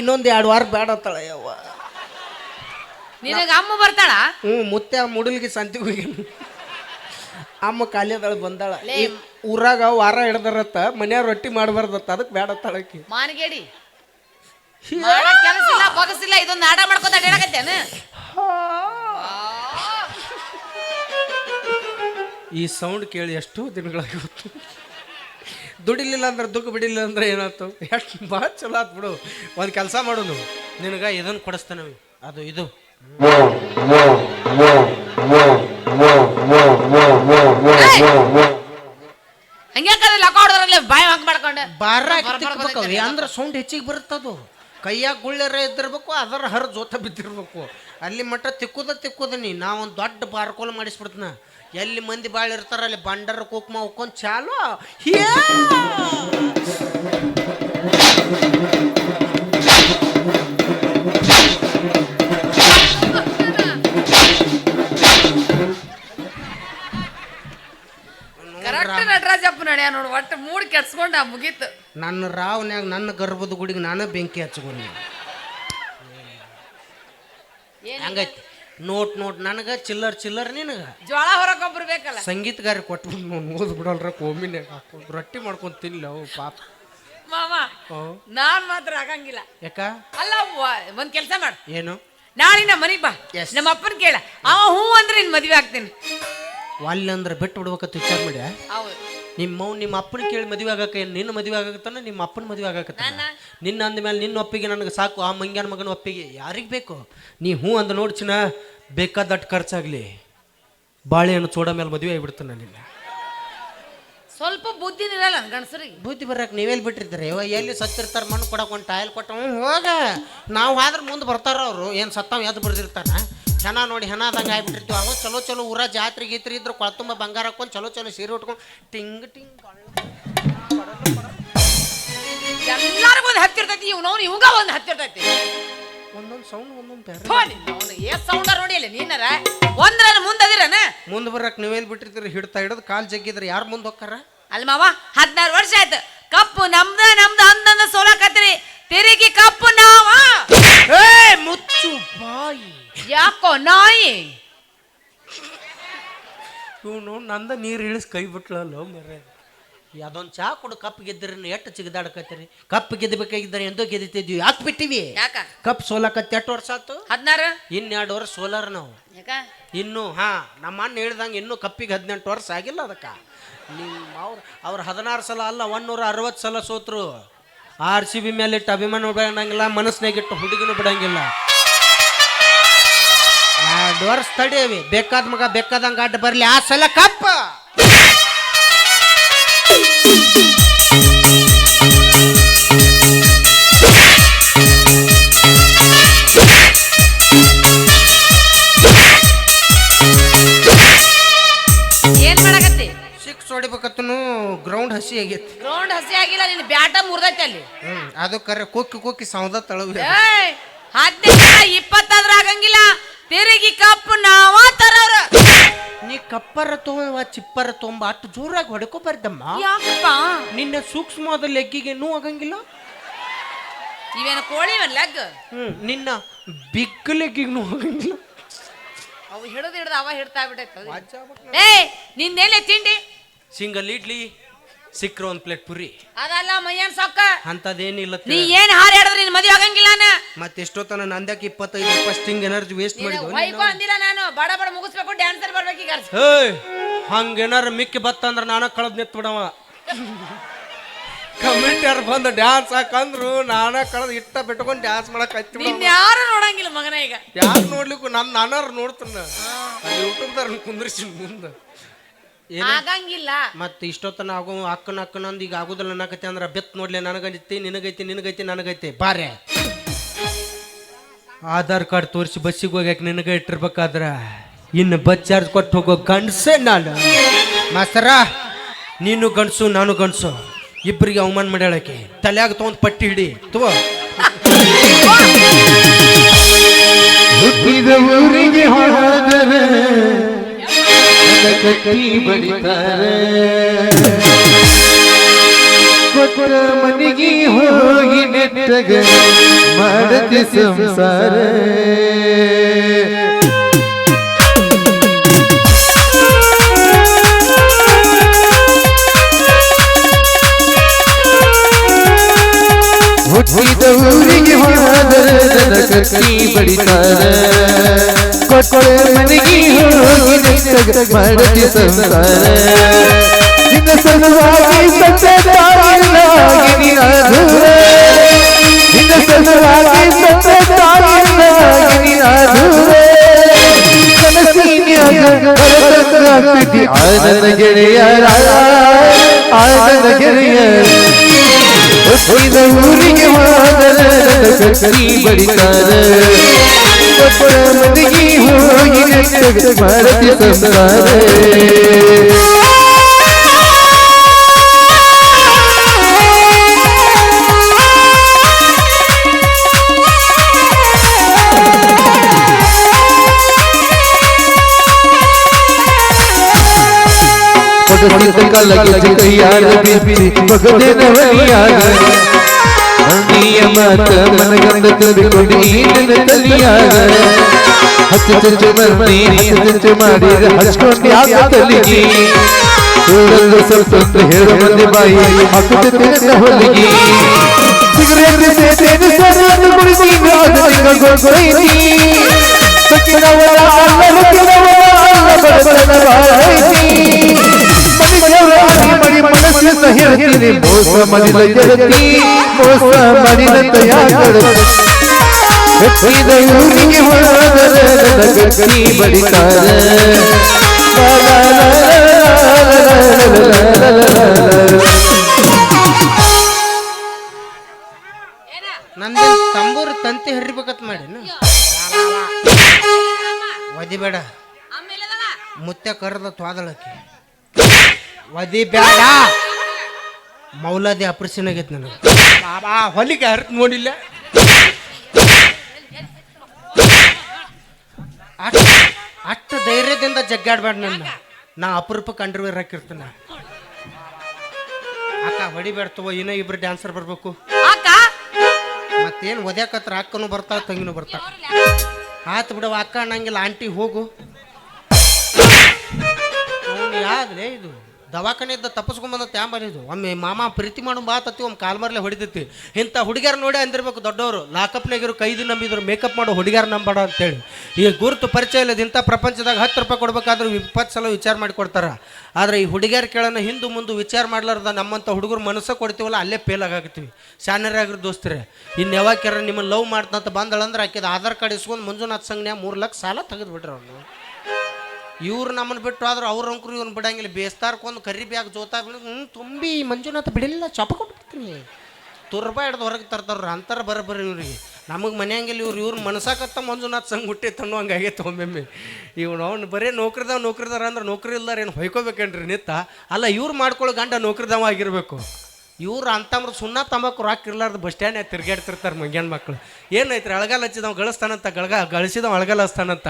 ಇನ್ನೊಂದು ಎರಡು ವಾರ ಬೇಡ ಅಂತಾಳೆ ಯವ್ವ. ನಿನಗ ಅಮ್ಮ ಬರ್ತಾಳ? ಹ್ಞೂ ಮುತ್ತೆ ಮುಡಲ್ಗೆ ಸಂತಿಗೆ ಹೋಗಿ. ಅಮ್ಮ ಕಾಲಿಯದಳ ಬಂದಾಳ. ಈ ಊರಾಗ ವಾರ ಹಿಡ್ದಾರತ್ತ ಮನ್ಯಾಗ ರೊಟ್ಟಿ ಮಾಡಬಾರ್ದತ್ತ ಅದಕ್ಕೆ ಬೇಡ ತಳಕಿ ಮಾನಗೇಡಿ. ಮಾಡಕ್ ಕೆಲಸ ಇಲ್ಲ ಬಗಸಿಲ್ಲ ಇದೊಂದು ನಾಡ ಮಾಡ್ಕೊತ ಅಡ್ಯಾಡಕತ್ತೇನ? ಈ ಸೌಂಡ್ ಕೇಳಿ ಎಷ್ಟೋ ದಿನಗಳಾಗಿತ್ತು ದುಡಿಲಿಲ್ಲ ಅಂದ್ರೆ ದುಃಖ ಬಿಡಿಲಿಲ್ಲ ಅಂದ್ರೆ ಏನಾಯ್ತು? ಎಷ್ಟು ಭಾಳ ಚಲೋ ಆತ್ ಬಿಡು. ಒಂದು ಕೆಲಸ ಮಾಡೋನು ನಿನಗೆ ಇದನ್ನು ಕೊಡಿಸ್ತೇನೆ ಅದು ಇದು. ಬಾರ ಅಂದ್ರೆ ಸೌಂಡ್ ಹೆಚ್ಚಿಗೆ ಬರುತ್ತದು. ಕೈಯಾಗ ಗುಳ್ಳೆರ ಇದ್ದಿರ್ಬೇಕು ಅದರ ಹರ ಜೋತ ಬಿದ್ದಿರ್ಬೇಕು. ಅಲ್ಲಿ ಮಟ್ಟ ತಿಕ್ಕುದ ತಿಕ್ಕುದ ನೀ. ನಾವೊಂದು ದೊಡ್ಡ ಬಾರ್ಕೋಲ್ ಮಾಡಿಸ್ಬಿಡ್ತನ. ಎಲ್ಲಿ ಮಂದಿ ಭಾಳ ಇರ್ತಾರ ಅಲ್ಲಿ ಬಂಡರ ಕುಕ್ಮ ಉಕ್ಕೊಂಡು ಚಾಲು. ಕರೆಕ್ಟ್ ನಟರಾಜಪ್ಪ ನಡ್ಯ ನೋಡು ಒಟ್ಟು ಮೂಡ್ ಕೆಡ್ಸ್ಕೊಂಡ ಮುಗೀತು. ನನ್ನ ರಾವ್ನ್ಯಾಗ ನನ್ನ ಗರ್ಭದ ಗುಡಿಗೆ ನಾನು ಬೆಂಕಿ ಹಚ್ಕೊಂಡಿ. ಹಂಗೈತಿ. ನೋಟ್ ನೋಟ್ ನನಗೆ ಚಿಲ್ಲರ್ ಚಿಲ್ಲರ್ ನಿನಗ. ಜ್ವಾಳ ಹೊರಗೊಬ್ರು ಬೇಕಲ್ಲ? ಸಂಗೀತಗಾರ ಕೊಟ್ಬಿಟ್ಟು ಓದ್ ಬಿಡಲ್ರ ಕೋಮಿನ ಹಾಕೊಂಡು ರೊಟ್ಟಿ ಮಾಡ್ಕೊಂಡು ತಿನ್ಲಿ ಅವು ಪಾಪ. ಮಾಮ ನಾನ್ ಮಾತ್ರ ಆಗಂಗಿಲ್ಲ. ಯಾಕ? ಅಲ್ಲ ಒಂದ್ ಕೆಲ್ಸ ಮಾಡು. ಏನು? ನಾಳೆ ನಮ್ಮ ಮನೆಗೆ ಬಾ. ನಮ್ಮ ಅಪ್ಪನ ಕೇಳ. ಅವ ಹೂ ಅಂದ್ರೆ ನಿನ್ ಮದ್ವೆ ಆಗ್ತೀನಿ. ವಾಲ್ಯ ಅಂದ್ರೆ ಬಿಟ್ಟು ಬಿಡ್ಬೇಕಂತ ವಿಚಾರ ಮಾಡಿ ಹೌದು. ನಿಮ್ಮ ನಿಮ್ಮ ಅಪ್ಪನ ಕೇಳಿ ಮದುವೆ ಆಗಕ್ಕೆ ಏನು? ನಿನ್ನ ಮದುವೆ ಆಗತ್ತಾನ ನಿಮ್ಮ ಅಪ್ಪನ ಮದುವೆ ಆಗಕತ್ತಾನ ನಿನ್ನ ಅಂದಮೇಲೆ ನಿನ್ನ ಒಪ್ಪಿಗೆ ನನಗೆ ಸಾಕು. ಆ ಮಂಗ್ಯಾನ ಮಗನ ಒಪ್ಪಿಗೆ ಯಾರಿಗೆ ಬೇಕು? ನೀ ಹ್ಞೂ ಅಂದ ನೋಡ್ಚಿನ ಬೇಕಾದಟ್ಟು ಖರ್ಚಾಗಲಿ. ಬಾಳೆಹಣ್ಣು ಚೋಡ ಮೇಲೆ ಮದುವೆ ಆಗಿಬಿಡ್ತಾನೆ ನಿನ್ನ. ಸ್ವಲ್ಪ ಬುದ್ಧಿ ಇರಲ್ಲ ಗಣಸರಿ ಬುದ್ಧಿ ಬರಕ್ ನೀವೆಲ್ಲಿ ಬಿಟ್ಟಿರ್ತಾರೆ? ಇವ ಎಲ್ಲಿ ಸತ್ತಿರ್ತಾರೆ ಮಣ್ಣು ಕೊಡಕ್ಕೆ ಒಂದು ಟಾಯಲ್ ಕೊಟ್ಟ ಹೋಗ. ನಾವು ಆದ್ರೆ ಮುಂದೆ ಬರ್ತಾರ ಅವರು. ಏನು ಸತ್ತಾವ ಎದ್ದು ಬರ್ದಿರ್ತಾನ ಹೆಣ ನೋಡಿ ಹೆಣ ಆದಂಗೆ ಆಗ್ಬಿಟ್ಟಿರ್ತೀವಿ. ಅವ ಚಲೋ ಚಲೋ ಊರ ಜಾತ್ರೆ ಗೀತ್ರಿ ಇದ್ರು ಕೊಳತುಂಬ ಬಂಗಾರ ಹಾಕೊಂಡು ಚಲೋ ಚಲೋ ಸೀರೆ ಉಟ್ಕೊಂಡು ಟಿಂಗ್ ಟಿಂಗ್ ಎಲ್ಲರಿಗೂ ಒಂದು ಹತ್ತಿರ್ತೈತಿ ಇವ್ನವ್ನು ಇವಾಗ ಒಂದು ಹತ್ತಿರ್ತೈತಿ. ಒಂದೊಂದು ಸೌಂಡ್ ಒಂದೊಂದು ಬೇರೆ. ಅವ್ನು ಏಸ್ ಸೌಂಡ ನೋಡಿ ಅಲ್ಲಿ ನೀನರ? ಒಂದ್ರ ಮುಂದದಿರನ ಮುಂದೆ ಬರಕ್ಕೆ ನೀವೇನು ಬಿಟ್ಟಿರ್ತೀರಿ? ಹಿಡ್ತಾ ಹಿಡಿದು ಕಾಲು ಜಗ್ಗಿದ್ರೆ ಯಾರು ಮುಂದೆ ಹೋಗ್ತಾರ ಅಲ್ಲಿ ಮಾವ ಹದಿನಾರು ವರ್ಷ ಆಯ್ತು. ಕಪ್ಪು ನಮ್ದ ನಮ್ದ ಅಂದಂದ ಸೋಲಾಕತ್ರಿ ತಿರುಗಿ ಕಪ್ಪು ನಾವ. ಏ ಮುಚ್ಚು ಬಾಯಿ. ಯಾಕೋ ನಾಯಿ? ಇವನು ನಂದ ನೀರು ಇಳಿಸಿ ಕೈ ಬಿಟ್ಲಲ್ಲ ಮರೆ ಅದೊಂದು ಚಾ ಕೊಡು ಕಪ್ ಗೆದ್ದಿರಿ ಎಷ್ಟು ಚಿಗದಾಡಕತ್ತೀರಿ? ಕಪ್ ಗೆದ್ದಬೇಕಾಗಿದ್ದಾರೆ ಎಂದೋ ಗೆದ್ದಿತ್ತಿದ್ವಿ ಯಾಕೆ ಬಿಟ್ಟಿವಿ? ಯಾಕ? ಕಪ್ ಸೋಲಕತ್ತೆ ಎಷ್ಟು ವರ್ಷ ಆತು ಹದಿನಾರು? ಇನ್ನೆರಡು ವರ್ಷ ಸೋಲಾರ ನಾವು. ಯಾಕ? ಇನ್ನು ಹಾ ನಮ್ಮ ಅಣ್ಣ ಹೇಳ್ದಂಗೆ ಇನ್ನೂ ಕಪ್ಪಿಗೆ ಹದಿನೆಂಟು ವರ್ಷ ಆಗಿಲ್ಲ ಅದಕ್ಕೆ. ನಿಮ್ಮ ಅವ್ರು ಅವ್ರು ಹದಿನಾರು ಸಲ ಅಲ್ಲ ಒಂದೂರ ಅರವತ್ತು ಸಲ ಸೋತ್ರು. ಆರ್ ಸಿ ಬಿ ಮೇಲೆ ಇಟ್ಟು ಅಭಿಮಾನ ಬಿಡಂಗಿಲ್ಲ ಮನಸ್ಸಿನಾಗಿಟ್ಟು ಹುಡುಗಿನೂ ಬಿಡಂಗಿಲ್ಲ. ಎರಡು ವರ್ಷ ತಡೀವಿ ಬೇಕಾದ ಮಗ ಬೇಕಾದಂಗೆ ಅಡ್ಡ ಬರಲಿ. ಆ ಸಲ ಕಪ್ಪ! ಏನ್ ಮಾಡಕತ್ತಿ? ಸಿಕ್ಸ್ ಹೊಡಿಬೇಕತ್ತನು ಗ್ರೌಂಡ್ ಹಸಿ ಆಗೈತಿ. ಗ್ರೌಂಡ್ ಹಸಿ ಆಗಿಲ್ಲ ನಿನ್ ಬ್ಯಾಟ ಮುರ್ದೈತಿ ಅಲ್ಲಿ. ಹ್ಮ್ ಅದು ಕರೆ ಕುಕ್ಕಿ ಕುಕ್ಕಿ ಸೌದ ತಳವಿ ಏಯ್ ಹದಿನೈದು ಇಪ್ಪತ್ತಾದ್ರೂ ಆಗಂಗಿಲ್ಲ. ತಿರುಗಿ ಕಪ್ಪು ನಾವ ತರೋರ. ನೀ ಕಪ್ಪರ ತೊಗೊಂಬ ಚಿಪ್ಪರ ತೊಗೊಂಬ ಅಷ್ಟು ಜೋರಾಗಿ ಹೊಡ್ಕೊ ಬರ್ದಮ್ಮ. ಯಾಕಪ್ಪ? ನಿನ್ನ ಸೂಕ್ಷ್ಮವಾದ ಲೆಗ್ಗಿಗೆ ನೋವು ಆಗಂಗಿಲ್ಲ? ಇವೇನು ಕೋಳಿ ಲೆಗ್? ಹ್ಮ್ ನಿನ್ನ ಬಿಗ್ ಲೆಗ್ಗಿಗೆ ನೋವು ಆಗಂಗಿಲ್ಲ? ಅವು ಹಿಡಿದು ಹಿಡ್ದು ಅವ ಹಿಡ್ತಾ ಬಿಟ್ಟೈತೆ ಏ ನಿಂದೇನೆ ತಿಂಡಿ? ಸಿಂಗಲ್ ಇಡ್ಲಿ. ಸಿಕ್ಕ್ರ ಒಂದ್ ಪ್ಲೇಟ್ ಪುರಿ. ಅದಲ್ಲ ಮೈಯನ್ ಸೊಕ್ಕ. ಅಂತದೇನಿಲ್ಲ ನೀ ಏನ್ ಹಾರ ಹೇಳಿದ್ರಿ ನಿನ್ ಮದ್ವೆ ಆಗಂಗಿಲ್ಲ ನಾ ಮತ್ತೆ ಎಷ್ಟೊತ್ತನ ನಂದ್ಯಾಕೆ ಇಪ್ಪತ್ತೈದು ಫಸ್ಟ್ ಸ್ಟಿಂಗ್ ಎನರ್ಜಿ ವೇಸ್ಟ್ ಮಾಡಿದ್ವಿ ಅಂದಿಲ್ಲ ನಾನು. ಬಡ ಬಡ ಮುಗಿಸ್ಬೇಕು ಡ್ಯಾನ್ಸರ್ ಈಗ. ಹೇ ಹಂಗೇನಾರ ಮಿಕ್ಕಿ ಬತ್ತಂದ್ರ ನಾನ ಕಳದ್ ನಿತ್ ಬಿಡವ. ಕಮೆಂಟ್ ಯಾರು ಬಂದು ಡ್ಯಾನ್ಸ್ ಹಾಕಂದ್ರು ನಾನ ಕಳದ್ ಇಟ್ಟ ಬಿಟ್ಕೊಂಡು ಡ್ಯಾನ್ಸ್ ಮಾಡಕ್ ಹತ್ತಿ ಯಾರು ನೋಡಂಗಿಲ್ಲ ಮಗನ ಈಗ. ಯಾರು ನೋಡ್ಲಿಕ್ಕೂ ನಾನು ನಾನಾರು ನೋಡ್ತಾನ. ಯೂಟ್ಯೂಬ್ದಾರ ಕುಂದ್ರಿಸಿ ಮುಂದೆ. ಆಗಂಗಿಲ್ಲ. ಮತ್ತೆ ಇಷ್ಟೊತ್ತನ ಆಗೋ ಅಕ್ಕನ ಅಕ್ಕನಂದು ಈಗ ಆಗುದಿಲ್ಲ ಅನ್ನಕತ್ತೆ ಅಂದ್ರೆ ಬೆತ್ ನೋಡ್ಲಿ ನನಗೈತಿ ನಿನಗೈತಿ ನಿನಗೈತಿ ನನಗೈತಿ ಬಾರೆ. ಆಧಾರ್ ಕಾರ್ಡ್ ತೋರಿಸಿ ಬಸ್ಸಿಗೆ ಹೋಗ್ಯಾಕ ನಿನಗೆ ಇಟ್ಟಿರ್ಬೇಕಾದ್ರ ಇನ್ನು ಬಸ್ ಚಾರ್ಜ್ ಕೊಟ್ಟು ಹೋಗೋ ಗಂಡಸೇ ನಾನು. ಮಾಸ್ತರ ನೀನು ಗಂಡಸು ನಾನು ಗಂಡಸು. ಇಬ್ಬರಿಗೆ ಅವಮಾನ ಮಾಡ್ಯಾಳಕ್ಕೆ. ತಲೆಯಾಗ ತೊಗೊಂಡು ಪಟ್ಟಿ ಹಿಡಿ ತಗೋ. ಹುಟ್ಟಿದ ಊರಿಗೆ ಕಟ್ಟಿ ಬಡಿತಾರೆ. ಕೊಟ್ಟ ಮನೆಗೆ ಹೋಗಿ ನೆಟ್ಟಗ ಮಾಡತಿ ಸಂಸಾರ. ಹುಟ್ಟಿದ ಊರಿಗೆ ಹೋದರೆ ನನ್ನ ಕತ್ತಿ ಬಡಿತಾರ ಕೊಟ್ಟ ಮನೆಗೆ ಹೋಗಿ ನೆಟ್ಟಗ ಮಾಡತಿ ಸಂಸಾರ ನಿನ್ನ ಸಲುವಾಗಿ ಸತ್ತ ತಾಯಿಯಾಗಿ ನೀನಾದೂರ ನಿನ್ನ ಸಲುವಾಗಿ ಸತ್ತ ತಾಯಿಯಾಗಿ ನೀನಾದೂರ ಕನಸಿನ್ಯಾಗ ಹೊರತಂದಾಗ್ತಿದ್ದಿ ಆನಂದ ಗೆಳೆಯರ ಆನಂದ ಗೆಳೆಯರ ಹುಟ್ಟಿದ ಊರಿಗೆ ಹೋದರೆ ಕತ್ತಿ ಬಡಿತಾರ ಕೊಟ್ಟ ಮನೆಗೆ ಹೋಗಿ ನೆಟ್ಟಗ ಮಾಡತಿ ಸಂಸಾರ ಕೊಡಸಿದ ಕಲಗಿ ಕೈಯಾಗ ಬಿಸಿ ಮಗದೇನ ವರಿಯಾಗ ಅಂಗಿಯ ಮಾತ ಮನಗಂದ ತುಂಬಿಕೊಂಡು ಈಗಿನ ತಲಿಯಾಗ ಹತ್ತು ಚಂಚು ಮಂದಿ ಹತ್ತು ಚಂಚು ಮಾಡಿದ ಹಚ್ಕೊಂಡು ಯಾವ ತಲಿಗೆ ಕೂಡಲು ಸ್ವಲ್ಪ ಹೊತ್ತು ಹೇಳು ಮಂದಿ ಬಾಯಿ ಹಾಕುತ್ತಿದ್ದ ಹೊಲಿಗೆ ಸಿಗರೇಟ್ ಸೇತೇನು ಸರನ್ನು ಕುಡಿಸಿ ನಾದನಿಗ ಗೊತ್ತೈತಿ ಸಕ್ಕಿನವರ ಅಲ್ಲಲು ಕಿನವರ ಅಲ್ಲ ಬಡತನ ಬಾಳೈತಿ ಮನುಷ್ಯರ ಮಡಿ ಮೋಸ ಮೋಸ ಗಟ್ಟಿ ಬಡಿತಾರ. ನಂದು ತಂಬೂರು ತಂತಿ ಹರಿಬೇಕತ್ ಮಾಡಿ ಒದಿಬೇಡ ಮುತ್ತೆ ಕರೆದ ತ್ವಾದಳಕ್ಕೆ. ಒದಿ ಬೇಡ ಮೌಲಾದಿ ಆಪರೇಷನ್ ಆಗೈತೆ ನನಗೆ. ಬಾಬಾ ಹೊಲಿಗೆ ಹರಿತ್ ನೋಡಿಲ್ಲ. ಅಷ್ಟು ಅಷ್ಟು ಧೈರ್ಯದಿಂದ ಜಗ್ಗಾಡ್ಬೇಡ ನನ್ನ. ನಾ ಅಪರೂಪಕ್ಕೆ ಅಂಡರ್ವೇರ್ ಹಾಕಿರ್ತೀನಿ. ಅಕ್ಕ ಹೊಡಿಬೇಡ ತಗೋ ಇನ್ನೂ ಇಬ್ರು ಡ್ಯಾನ್ಸರ್ ಬರಬೇಕು. ಅಕ್ಕ? ಮತ್ತೇನು ಒದ್ಯಾಕತ್ರ ಅಕ್ಕನು ಬರ್ತಾ ತಂಗಿನೂ ಬರ್ತಾ. ಆತು ಬಿಡವ ಅಕ್ಕ ಅನ್ನಂಗಿಲ್ಲ ಆಂಟಿ ಹೋಗು. ಯಾವ್ದೇ ಇದು? ದವಾಖಾನೆಯಿಂದ ತಪ್ಪಿಸ್ಕೊಂಬಂದ ತ್ಯಾಂಬರಿದು ಒಮ್ಮೆ ಮಾಮ ಪ್ರೀತಿ ಮಾಡೋ ಬಾತತ್ತಿ ಒಮ್ಮೆ ಕಾಲ್ಮರ್ಲೆ ಹೊಡಿತೈತಿ. ಇಂಥ ಹುಡುಗಿಯರ್ ನೋಡಿ ಅಂದಿರ್ಬೇಕು ದೊಡ್ಡವರು. ಲಾಕಪ್ನಾಗಿರೋ ಕೈದು ನಂಬಿದ್ರು ಮೇಕಪ್ ಮಾಡೋ ಹುಡುಗಿಯರ್ ನಂಬಾಡ ಅಂತೇಳಿ. ಈ ಗುರುತು ಪರಿಚಯ ಇಲ್ಲದ ಇಂಥ ಪ್ರಪಂಚದಾಗ ಹತ್ತು ರೂಪಾಯಿ ಕೊಡ್ಬೇಕಾದ್ರೂ ಇಪ್ಪತ್ತು ಸಲ ವಿಚಾರ ಮಾಡಿ ಕೊಡ್ತಾರ. ಆದರೆ ಈ ಹುಡುಗಿಯರ್ ಕೇಳೋಣ ಹಿಂದೆ ಮುಂದೆ ವಿಚಾರ ಮಾಡ್ಲಾರ್ದ ನಮ್ಮಂಥ ಹುಡುಗರು ಮನಸ್ಸು ಕೊಡ್ತೀವಲ್ಲ, ಅಲ್ಲೇ ಫೇಲ್ ಆಗಾಕತ್ತೀವಿ. ಶಾನರಾಗಿರೋ ದೋಸ್ತರೇ. ಇನ್ನು ಯಾವಾಗ ಕೇರ ನಿಮ್ಮನ್ನು ಲವ್ ಮಾಡ್ತಂತ ಬಂದಳಂದ್ರೆ ಆಕಿದ ಆಧಾರ್ ಕಾರ್ಡ್ ಇಸ್ಕೊಂಡು ಮಂಜುನಾಥ್ ಸಂಘನ್ಯಾಗ ಮೂರು ಲಕ್ಷ ಸಾಲ ತೆಗೆದು ಬಿಡ್ರಿ ಅವ್ನು. ಇವ್ರು ನಮ್ಮನ್ನು ಬಿಟ್ಟು ಆದ್ರೆ ಅವ್ರ ಅಂಕರು ಇವ್ನು ಬಿಡಂಗಿಲ್ಲ. ಬೇಸ್ತಾರ್ಕೊಂದು ಕರಿ ಬ್ಯಾಗ್ ಜೋತಾ ಹ್ಞೂ ತುಂಬಿ ಮಂಜುನಾಥ ಬಿಡಿಲ್ಲ, ಚಪ ಕೊಟ್ಬಿಡ್ತೀನಿ. ತುರ್ಬ ಹಿಡ್ದು ಹೊರಗೆ ತರ್ತಾರ ಅಂತಾರ ಬರೋಬ್ಬರಿ ಇವ್ರಿಗೆ. ನಮಗೆ ಮನೆಯಂಗಿಲ್ಲ ಇವ್ರು ಇವ್ರು ಮನಸಾಕತ್ತ ಮಂಜುನಾಥ್ ಸಂಗ್ ಹುಟ್ಟೈತೆ ಅನ್ನೋ ಹಂಗೆ ಆಗೈತೆ ಒಮ್ಮೊಮ್ಮೆ. ಇವ್ನು ಅವ್ನು ಬರೀ ನೌಕರಿದಾವ ನೌಕರಿದಾರ ಅಂದ್ರೆ ನೌಕರಿ ಇಲ್ದಾರ ಏನು ಹೊಯ್ಕೋಬೇಕೇನ್ರಿ ನಿತ್ತ? ಅಲ್ಲ ಇವ್ರು ಮಾಡ್ಕೊಳ್ಳೋ ಗಂಡ ನೌಕರಿದಾವ ಆಗಿರಬೇಕು. ಇವ್ರು ಅಂತಂದ್ರೆ ಸುಣ್ಣ ತಂಬಾಕು ಇರ್ಲಾರ್ದು ಬಸ್ ಸ್ಟ್ಯಾಂಡ್ ತಿರ್ಗಾಡ್ತಿರ್ತಾರೆ ಮಂಗ್ಯಾನ ಮಕ್ಳು. ಏನೈತ್ರಿ ಅಳಗಾಲ ಹಚ್ಚಿದವ್, ಗಳಿಸ್ತಾನಂತ, ಗಳಗ, ಗಳಿಸಿದವ್, ಅಳಗಾಲ ಹಚ್ತಾನಂತ?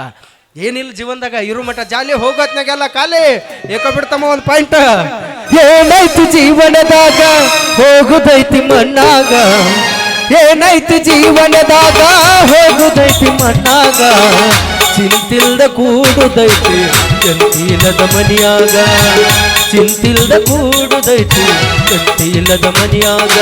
ಏನಿಲ್ಲ ಜೀವನದಾಗ, ಇರು ಮಠ, ಜಾಲಿ ಹೋಗೋತ್ನಾಗೆಲ್ಲ ಖಾಲಿ. ಏಕೋ ಬಿಡ್ತಮ್ಮ ಒಂದು ಪಾಯಿಂಟ್ ಏನಾಯ್ತು ಜೀವನದಾಗ? ಹೋಗುದೈತಿ ಮಣ್ಣಾಗ. ಏನಾಯ್ತು ಜೀವನದಾಗ? ಹೋಗುದೈತಿ ಮಣ್ಣಾಗ. ಚಿಂತಿಲ್ದ ಕೂಡುದೈತಿ ಚಂತಿಲ್ಲದ ಮನಿಯಾಗ. ಚಿಂತಿಲ್ದ ಕೂಡುದೈತಿ ಚಂತಿಲ್ಲದ ಮನಿಯಾಗ.